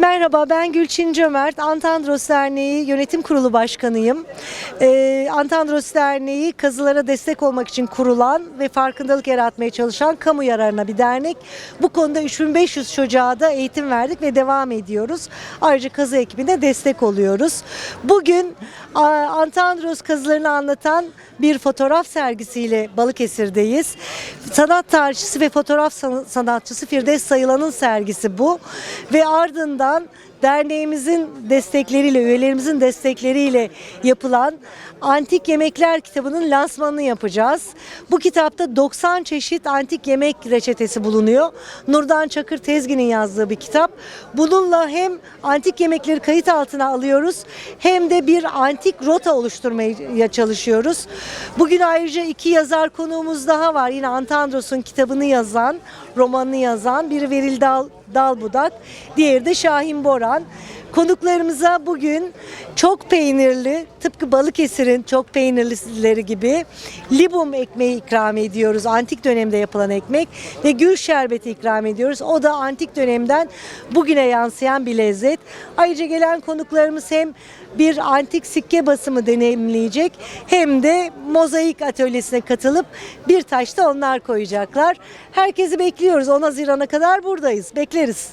Merhaba ben Gülçin Cömert, Antandros Derneği Yönetim Kurulu Başkanıyım. Ee, Antandros Derneği kazılara destek olmak için kurulan ve farkındalık yaratmaya çalışan kamu yararına bir dernek. Bu konuda 3500 çocuğa da eğitim verdik ve devam ediyoruz. Ayrıca kazı ekibine destek oluyoruz. Bugün Antandros kazılarını anlatan bir fotoğraf sergisiyle Balıkesir'deyiz. Sanat tarihçisi ve fotoğraf san- sanatçısı Firdevs Sayılan'ın sergisi bu. Ve ardından derneğimizin destekleriyle, üyelerimizin destekleriyle yapılan Antik Yemekler kitabının lansmanını yapacağız. Bu kitapta 90 çeşit antik yemek reçetesi bulunuyor. Nurdan Çakır Tezgin'in yazdığı bir kitap. Bununla hem antik yemekleri kayıt altına alıyoruz hem de bir antik rota oluşturmaya çalışıyoruz. Bugün ayrıca iki yazar konuğumuz daha var. Yine Antandros'un kitabını yazan, romanını yazan biri Veril Dal, Dalbudak, diğeri de Şahin Boran. Konuklarımıza bugün çok peynirli, tıpkı Balıkesir'in çok peynirlileri gibi libum ekmeği ikram ediyoruz. Antik dönemde yapılan ekmek ve gül şerbeti ikram ediyoruz. O da antik dönemden bugüne yansıyan bir lezzet. Ayrıca gelen konuklarımız hem bir antik sikke basımı deneyimleyecek hem de mozaik atölyesine katılıp bir taşta onlar koyacaklar. Herkesi bekliyoruz. 10 Haziran'a kadar buradayız. Bekleriz.